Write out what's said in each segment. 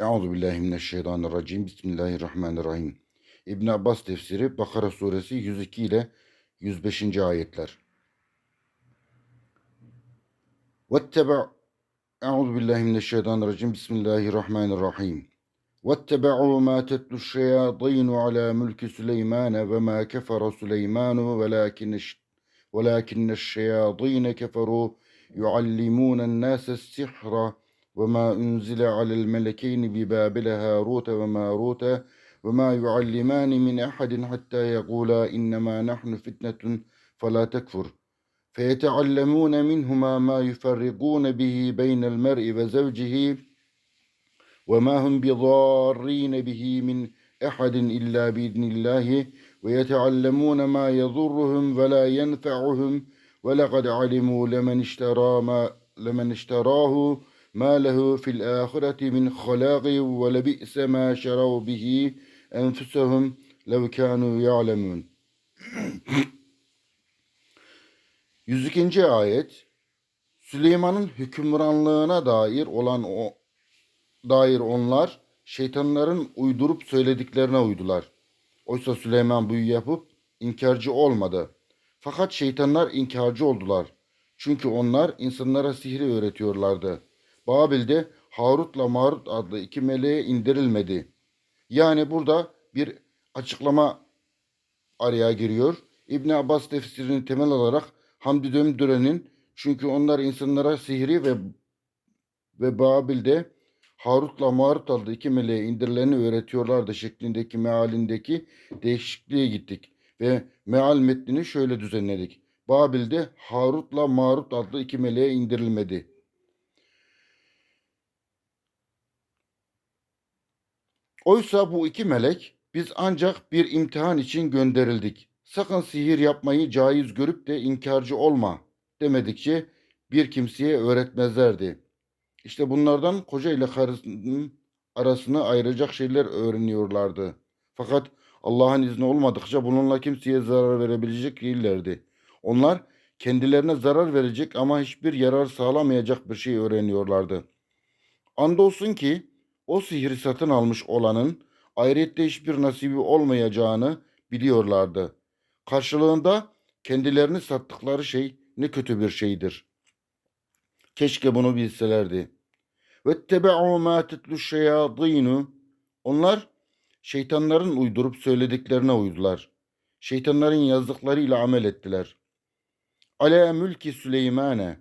Euzu billahi mineşşeytanirracim. Bismillahirrahmanirrahim. İbn Abbas tefsiri Bakara suresi 102 ile 105. ayetler. Vetteba Euzu billahi mineşşeytanirracim. Bismillahirrahmanirrahim. واتبعوا ما تتلو الشياطين على ملك سليمان وما كفر سليمان ولكن ولكن الشياطين كفروا يعلمون الناس السحر وما أنزل على الملكين ببابل هاروت وماروت وما يعلمان من أحد حتى يقولا إنما نحن فتنة فلا تكفر. فيتعلمون منهما ما يفرقون به بين المرء وزوجه وما هم بضارين به من أحد إلا بإذن الله ويتعلمون ما يضرهم ولا ينفعهم ولقد علموا لمن اشترى ما لمن اشتراه ma lehu fil ahireti min halaqi ve lebi'se ma şerav bihi enfusehum lev kanu 102. ayet Süleyman'ın hükümranlığına dair olan o dair onlar şeytanların uydurup söylediklerine uydular. Oysa Süleyman büyü yapıp inkarcı olmadı. Fakat şeytanlar inkarcı oldular. Çünkü onlar insanlara sihri öğretiyorlardı.'' Babil'de Harut'la Marut adlı iki meleğe indirilmedi. Yani burada bir açıklama araya giriyor. İbn Abbas tefsirini temel alarak Hamdi Dömdüren'in çünkü onlar insanlara sihri ve ve Babil'de Harut'la Marut adlı iki meleğe indirileni öğretiyorlardı şeklindeki mealindeki değişikliğe gittik ve meal metnini şöyle düzenledik. Babil'de Harut'la Marut adlı iki meleğe indirilmedi. Oysa bu iki melek biz ancak bir imtihan için gönderildik. Sakın sihir yapmayı caiz görüp de inkarcı olma demedikçe bir kimseye öğretmezlerdi. İşte bunlardan koca ile karısının arasını ayıracak şeyler öğreniyorlardı. Fakat Allah'ın izni olmadıkça bununla kimseye zarar verebilecek değillerdi. Onlar kendilerine zarar verecek ama hiçbir yarar sağlamayacak bir şey öğreniyorlardı. Andolsun ki o sihri satın almış olanın ahirette hiçbir nasibi olmayacağını biliyorlardı. Karşılığında kendilerini sattıkları şey ne kötü bir şeydir. Keşke bunu bilselerdi. Vettebe'u ma tetlu şeyatînu. Onlar şeytanların uydurup söylediklerine uydular. Şeytanların yazdıklarıyla amel ettiler. Ale mülki Süleymane.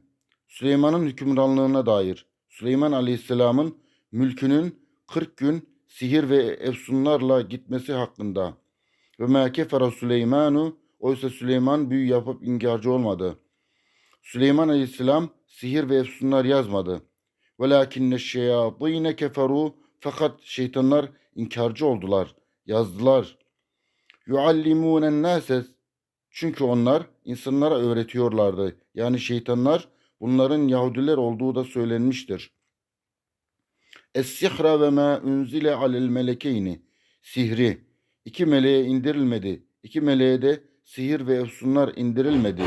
Süleyman'ın hükümranlığına dair. Süleyman Aleyhisselam'ın mülkünün 40 gün sihir ve efsunlarla gitmesi hakkında. Ve ma kefere Süleymanu. Oysa Süleyman büyü yapıp inkarcı olmadı. Süleyman Aleyhisselam sihir ve efsunlar yazmadı. Velakinne şeyatîne keferu fakat şeytanlar inkarcı oldular, yazdılar. Yuallimûnen nâse çünkü onlar insanlara öğretiyorlardı. Yani şeytanlar bunların Yahudiler olduğu da söylenmiştir. Es-sihra ve ma unzile alel melekeyni sihri iki meleğe indirilmedi. İki meleğe de sihir ve efsunlar indirilmedi.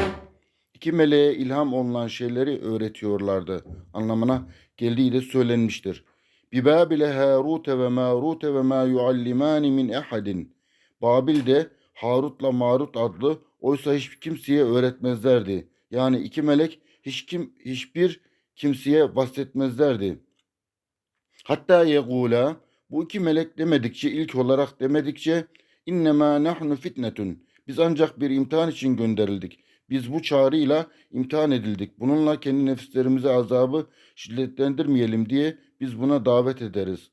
İki meleğe ilham olunan şeyleri öğretiyorlardı. Anlamına geldiği de söylenmiştir. Bibabile Harute ve Marute ve ma yuallimani min ehadin. Babil'de Harut'la Marut adlı oysa hiç kimseye öğretmezlerdi. Yani iki melek hiç kim hiçbir kimseye bahsetmezlerdi. Hatta yegula bu iki melek demedikçe ilk olarak demedikçe innema nahnu fitnetun. Biz ancak bir imtihan için gönderildik. Biz bu çağrıyla imtihan edildik. Bununla kendi nefislerimize azabı şiddetlendirmeyelim diye biz buna davet ederiz.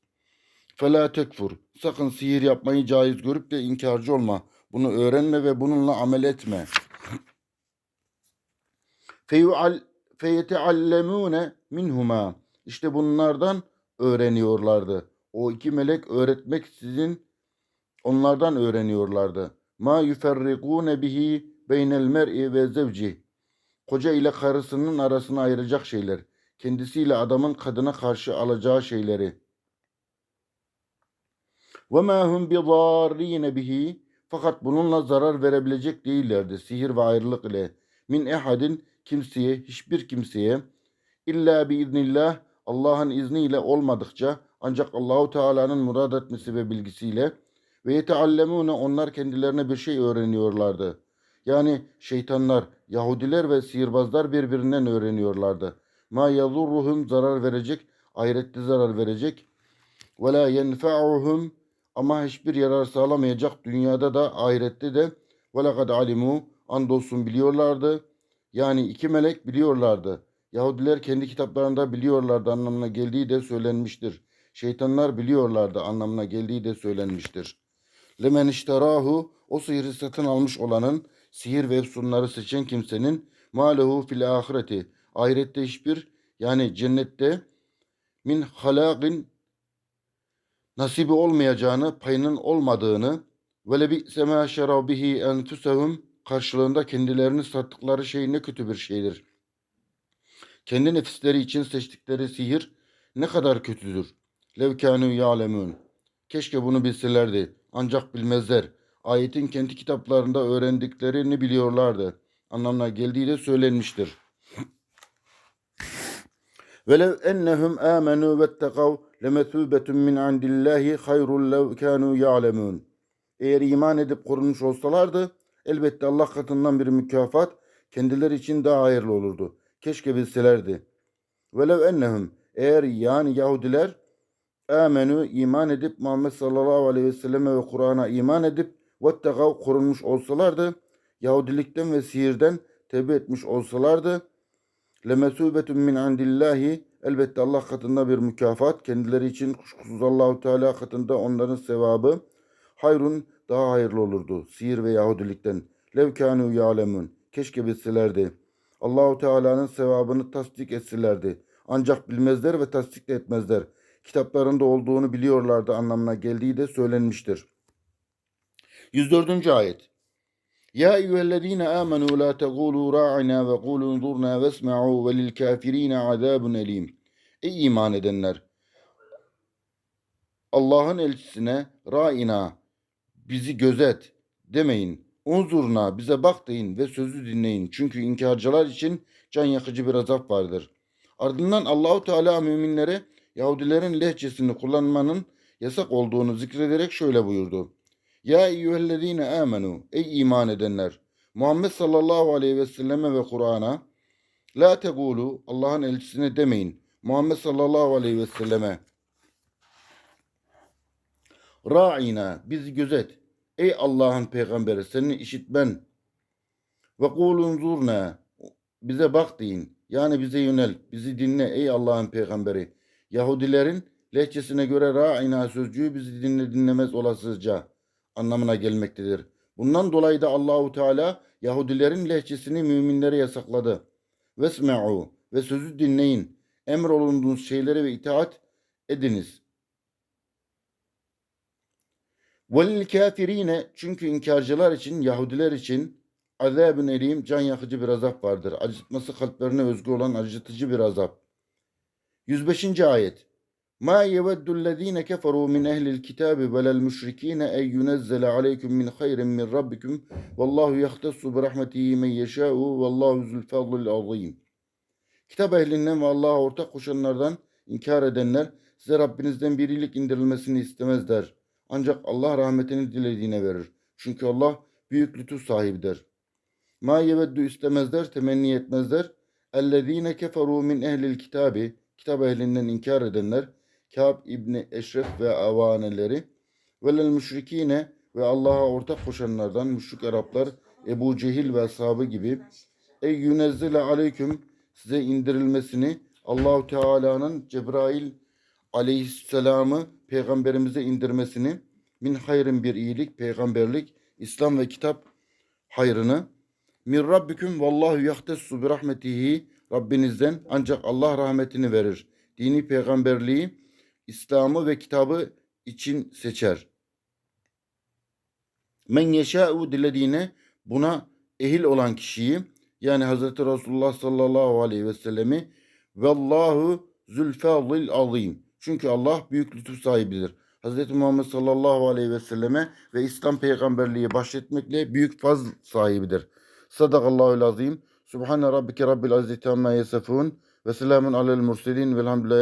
Fela tekfur. Sakın sihir yapmayı caiz görüp de inkarcı olma. Bunu öğrenme ve bununla amel etme. Feyual feyeteallemune minhuma. İşte bunlardan öğreniyorlardı. O iki melek öğretmek sizin onlardan öğreniyorlardı. Ma yuferrikune bihi beynel mer'i ve zevci. Koca ile karısının arasını ayıracak şeyler. Kendisiyle adamın kadına karşı alacağı şeyleri. Ve ma hum bidarrine bihi. Fakat bununla zarar verebilecek değillerdi. Sihir ve ayrılık ile. Min ehadin kimseye, hiçbir kimseye illa biiznillah Allah'ın izniyle olmadıkça ancak Allahu Teala'nın murad etmesi ve bilgisiyle ve yeteallemune onlar kendilerine bir şey öğreniyorlardı. Yani şeytanlar, Yahudiler ve sihirbazlar birbirinden öğreniyorlardı. Ma yadurruhum zarar verecek, ahirette zarar verecek. Ve la yenfa'uhum ama hiçbir yarar sağlamayacak dünyada da ahirette de ve lekad alimu andolsun biliyorlardı. Yani iki melek biliyorlardı. Yahudiler kendi kitaplarında biliyorlardı anlamına geldiği de söylenmiştir. Şeytanlar biliyorlardı anlamına geldiği de söylenmiştir. Lemen işterahu o sihri satın almış olanın sihir ve efsunları seçen kimsenin malehu fil ahireti ahirette hiçbir yani cennette min halagin nasibi olmayacağını, payının olmadığını ve lebi sema şerabihi enfusehum karşılığında kendilerini sattıkları şey ne kötü bir şeydir. Kendi nefisleri için seçtikleri sihir ne kadar kötüdür. Lev kânû ya'lemûn. Keşke bunu bilselerdi. Ancak bilmezler. Ayetin kendi kitaplarında öğrendiklerini biliyorlardı. Anlamına geldiği de söylenmiştir. Velev ennehum amenu vettegav lemethubetun min indillahi hayrun lev kanu. Eğer iman edip korunmuş olsalardı elbette Allah katından bir mükafat kendileri için daha hayırlı olurdu. Keşke bilselerdi. Velev ennehum eğer yani Yahudiler amenu iman edip Muhammed sallallahu aleyhi ve selleme ve Kur'an'a iman edip vettegav korunmuş olsalardı Yahudilikten ve sihirden tevbe etmiş olsalardı lemesubetun min indillahi elbette Allah katında bir mükafat kendileri için kuşkusuz Allahu Teala katında onların sevabı hayrun daha hayırlı olurdu sihir ve Yahudilikten lev kanu ya'lemun keşke bilselerdi Allahu Teala'nın sevabını tasdik etselerdi. Ancak bilmezler ve tasdik etmezler. Kitaplarında olduğunu biliyorlardı anlamına geldiği de söylenmiştir. 104. ayet Ya eyyühellezine amenu la tegulu ra'ina ve kulu unzurna vesma'u ve lil kafirine azabun elim. Ey iman edenler! Allah'ın elçisine ra'ina bizi gözet demeyin. Unzurna bize bak deyin ve sözü dinleyin. Çünkü inkarcılar için can yakıcı bir azap vardır. Ardından Allahu Teala müminlere Yahudilerin lehçesini kullanmanın yasak olduğunu zikrederek şöyle buyurdu. Ya eyyühellezine amenu ey iman edenler Muhammed sallallahu aleyhi ve selleme ve Kur'an'a la tegulu Allah'ın elçisine demeyin. Muhammed sallallahu aleyhi ve selleme Ra'ina bizi gözet. Ey Allah'ın peygamberi seni işitmen. Ve kulun zurna bize bak deyin. Yani bize yönel. Bizi dinle ey Allah'ın peygamberi. Yahudilerin lehçesine göre ra'ina sözcüğü bizi dinle dinlemez olasıca anlamına gelmektedir. Bundan dolayı da Allahu Teala Yahudilerin lehçesini müminlere yasakladı. Vesme'u ve sözü dinleyin. Emrolunduğunuz şeylere ve itaat ediniz. Velil kafirine çünkü inkarcılar için, Yahudiler için azabın elim can yakıcı bir azap vardır. Acıtması kalplerine özgü olan acıtıcı bir azap. 105. ayet. Ma yeveddullezine keferu min ehlil kitabi velel müşrikine ey yunezzele aleyküm min hayrin min rabbikum vallahu yahtassu bi rahmetihi men yeşâ'u vallahu zül fadlil azîm. Kitap ehlinden ve Allah'a ortak koşanlardan inkar edenler size Rabbinizden bir iyilik indirilmesini istemezler. Ancak Allah rahmetini dilediğine verir. Çünkü Allah büyük lütuf sahibidir. Ma yeveddu istemezler, temenni etmezler. Ellezine keferu min ehlil kitabi, kitap ehlinden inkar edenler, Kâb İbni Eşref ve avaneleri, velel müşrikine ve Allah'a ortak koşanlardan müşrik Araplar, Ebu Cehil ve ashabı gibi, ey yünezzile aleyküm size indirilmesini Allahu Teala'nın Cebrail aleyhisselamı peygamberimize indirmesini min hayrın bir iyilik, peygamberlik, İslam ve kitap hayrını min rabbiküm vallahu yahtessu bi rahmetihi Rabbinizden ancak Allah rahmetini verir. Dini peygamberliği, İslam'ı ve kitabı için seçer. Men yeşâ'u dilediğine buna ehil olan kişiyi yani Hazreti Resulullah sallallahu aleyhi ve sellemi Vallahu zülfâzil azim. Çünkü Allah büyük lütuf sahibidir. Hazreti Muhammed sallallahu aleyhi ve selleme ve İslam peygamberliği bahşetmekle büyük faz sahibidir. Sadakallahu azim. Subhane rabbike rabbil izzeti amma yasifun ve selamun alel murselin velhamdülillahi